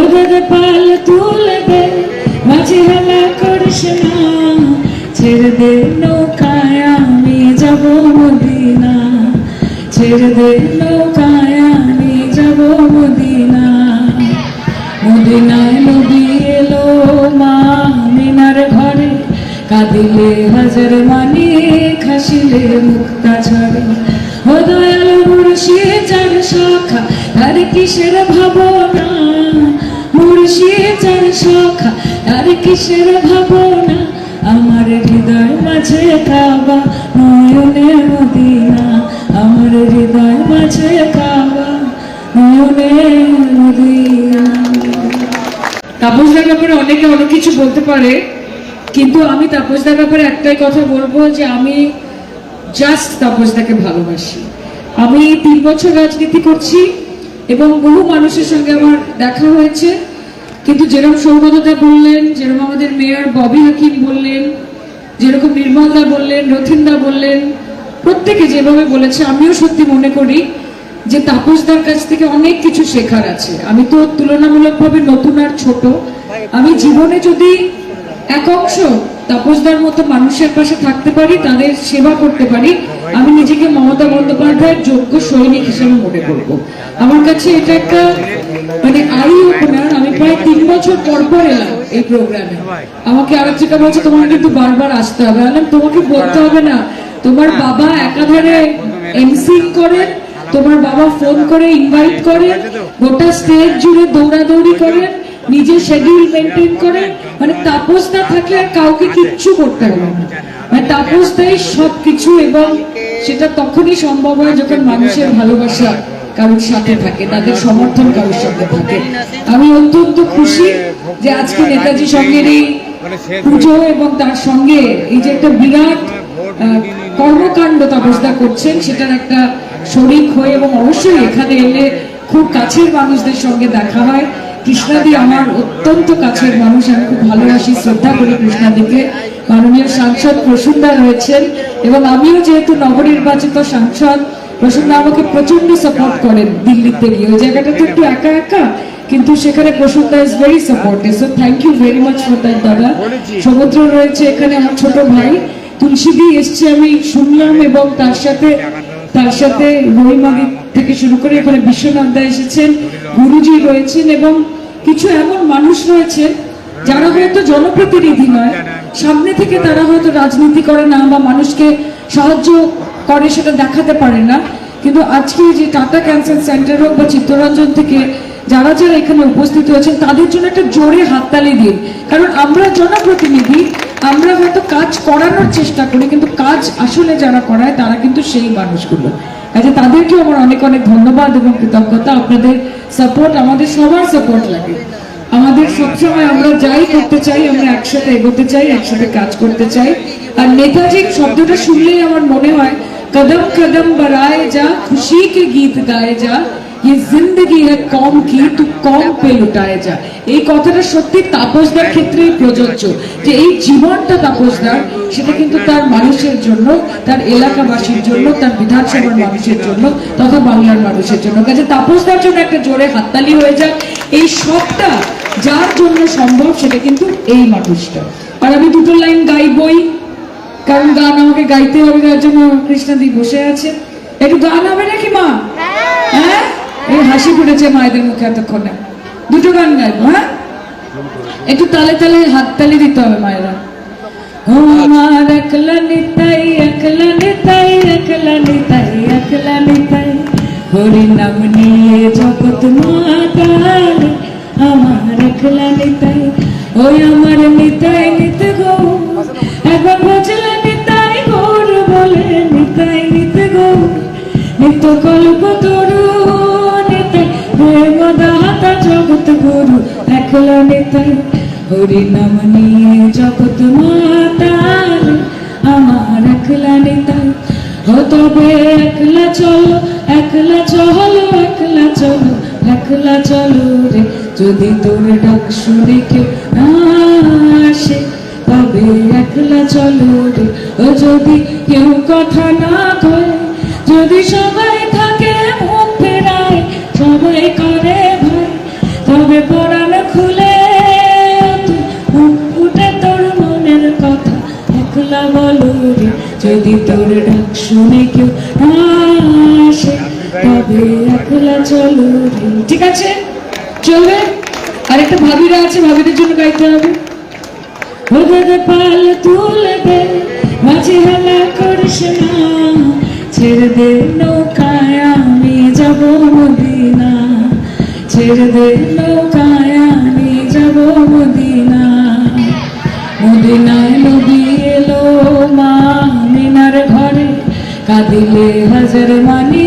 ওদের পাল তুলে দে মাঝে হেলা করিস না ছেড়ে দে নৌকায় আমি যাব মদিনা। ছেড়ে দে নৌকায় আমি যাব মদিনা। মদিনায় নদী এলো মা, মিনার ঘরে কাঁদিলে হাজার মানে খাসিলে মুক্তা ঝরে ও দয়াল মুর্শি চার সখা আর কিসের ভাবনা? মুর্শি চার সখা আর কিসের ভাবনা? আমার হৃদয় মাঝে কাবা নয়নে মদিনা। আমার হৃদয় মাঝে কাবা নয়নে মদিনা। তাপসদার ব্যাপারে অনেকে অনেক কিছু বলতে পারে। কিন্তু আমি তাপসদার ব্যাপারে একটাই কথা বলব যে আমি জাস্ট তাপসদাকে ভালোবাসি। আমি তিন বছর রাজনীতি করছি এবং বহু মানুষের সঙ্গে আমার দেখা হয়েছে। কিন্তু যেরকম সৌগতদা বললেন, যেরকম আমাদের মেয়র ববি হাকিম বললেন, যেরকম নির্মলদা বললেন, রথিনদা বললেন, প্রত্যেকে যেভাবে বলেছে, আমিও সত্যি মনে করি যে তাপসদার কাছ থেকে অনেক কিছু শেখার আছে। আমি তো তুলনামূলকভাবে নতুন আর ছোট। আমি জীবনে যদি এক অংশ তাপসদার মতো মানুষের পাশে থাকতে পারি, তাদের সেবা করতে পারি, আমি নিজেকে মমতা বন্দ্যোপাধ্যায়ের যোগ্য সৈনিক হিসেবে মনে করব। আমার কাছে এটা একটা মানে আই ওপেনার আমি প্রায় তিন বছর পর পর এলাম এই প্রোগ্রামে। আমাকে আরেকটা বলছে, তোমাকে কিন্তু বারবার আসতে হবে। আমি তোমাকে বলতে হবে না। তোমার বাবা একাধারে এমসি করেন তোমার বাবা ফোন করে ইনভাইট করে, গোটা স্টেজ জুড়ে দৌড়াদৌড়ি করেন নিজের শিডিউল মেনটেন করে মানে তাপস না থাকলে আর কাউকে কিচ্ছু করতে হবে না। মানে তাপস দেয় সবকিছু এবং সেটা তখনই সম্ভব হয় যখন মানুষের ভালোবাসা কারোর সাথে থাকে, তাদের সমর্থন কারোর সাথে থাকে। আমি অত্যন্ত খুশি যে আজকে নেতাজি সঙ্গের এই পুজো এবং তার সঙ্গে এই যে একটা বিরাট কর্মকাণ্ড তাপসদা করছেন, সেটার একটা শরিক হয়ে এবং অবশ্যই এখানে এলে খুব কাছের মানুষদের সঙ্গে দেখা হয়। কৃষ্ণাদি আমার অত্যন্ত কাছের মানুষ। আমি খুব ভালোবাসি, শ্রদ্ধা করি কৃষ্ণাদিকে। মাননীয় সাংসদ প্রসুন্দা রয়েছেন এবং আমিও যেহেতু নবনির্বাচিত সাংসদ, প্রসুন্দা আমাকে প্রচণ্ড সাপোর্ট করেন দিল্লিতে গিয়ে। ওই জায়গাটা তো একটু একা একা, কিন্তু সেখানে প্রসুন্দা is very supportive so thank you very much for that দাদা। সমুদ্র রয়েছে এখানে আমার ছোট ভাই। তুলসীদি এসছে, আমি শুনলাম এবং তার সাথে তার সাথে রহিমাদি থেকে শুরু করে এখানে বিশ্বনাথ দা এসেছেন। গুরুজি রয়েছেন এবং কিছু এমন মানুষ রয়েছে যারা হয়তো জনপ্রতিনিধি নয়। সামনে থেকে তারা হয়তো রাজনীতি করে না বা মানুষকে সাহায্য করে সেটা দেখাতে পারে না। কিন্তু আজকে যে টাটা ক্যান্সার সেন্টার হোক বা চিত্তরঞ্জন থেকে যারা যারা এখানে উপস্থিত হয়েছেন তাদের জন্য একটা জোরে হাততালি দিন। কারণ আমরা জনপ্রতিনিধি, আমরা হয়তো কাজ করানোর চেষ্টা করি, কিন্তু কাজ আসলে যারা করায়, তারা কিন্তু সেই মানুষগুলো। কাজে তাদেরকেও আমার অনেক অনেক ধন্যবাদ এবং কৃতজ্ঞতা। আপনাদের সাপোর্ট আমাদের সবার সাপোর্ট লাগে। আমাদের সবসময় আমরা যাই করতে চাই, আমরা একসাথে এগোতে চাই, একসাথে কাজ করতে চাই। আর নেতাজি শব্দটা শুনলেই আমার মনে হয়, কদম কদম বাড়ায় যা খুশি কে গীত গায়ে যা। ये जिंदगी है कौम की तू कौम पे लुटाए যা এই কথাটা সত্যি তাপসদার ক্ষেত্রেই প্রযোজ্য যে এই জীবনটা তাপসদার সেটা কিন্তু তার মানুষের জন্য তার এলাকাবাসীর জন্য তার বিধানসভার মানুষের জন্য তথা বাংলার মানুষের জন্য কাজে তাপসদার জন্য একটা জোরে হাততালি হয়ে যাক এই সবটা যার জন্য সম্ভব সেটা কিন্তু এই মানুষটা আর আমি দুটো লাইন গাইবই কারণ গান আমাকে গাইতে হবে তার জন্য কৃষ্ণাদি বসে আছে একটু গান হবে নাকি মা হ্যাঁ এই হাসি ফুটেছে মায়েদের মুখে এতক্ষণে। দুটো গান গাইবো হ্যাঁ? একটু তালে তালে হাত তালি দিতে হবে মায়েরা। ও আমার নিতাই হরি নাম নিয়ে জগৎ আমার একলা নিতাই। ওই আমার নিতাই, নিত গো। একবার বুঝলে নিতাই গৌর বলে নিতাই, নিত গো। কল্প একলা নিতাই হরি নাম নিয়ে জগৎ মাতাল আমার একলা নিতাই ও তবে একলা চলো একলা চলো একলা চলো একলা চলো রে। যদি তোর ডাক শুনে কেউ আসে, তবে একলা চলো রে। ও যদি কেউ কথা না কয়, যদি সবাই বলো রে যদি তোর ডাক শুনে কেউ আসে, তবে একলা চলো ঠিক আছে? চলবে? আরেকটা ভাবিরা আছে, ভাবিদের জন্য গাইতে হবে। ওদের পাল তুলে দে মাঝে হেলা করিস না। ছেড়ে দে নৌকায়, আমি যাব মদিনা। ছেড়ে দে নৌকায়, আমি যাব মদিনা। মদিনায় নদী এলো মা মিনার ঘরে। কাঁদিলে হাজার মানে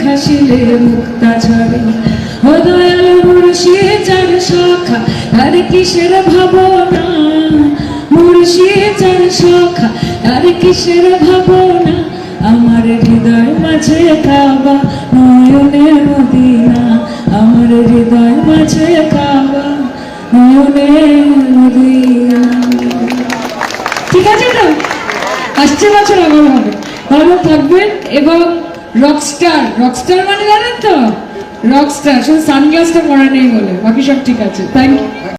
খাসিলে মুক্তা ঝরে। ও দয়াল মুর্শি চার শাখা তার কিসের ভাবনা? মুর্শি চার শাখা তার কিসের ভাবনা? আমার হৃদয় মাঝে কাবা নয়নে মদিনা। আমার হৃদয় মাঝে কাবা নয়নে মদিনা। আসছে বছর আবার হবে। ভালো থাকবেন এবং রকস্টার রকস্টার মানে জানেন তো? রকস্টার শুধু সানগ্লাসটা পরা নেই বলে, বাকি সব ঠিক আছে। Thank you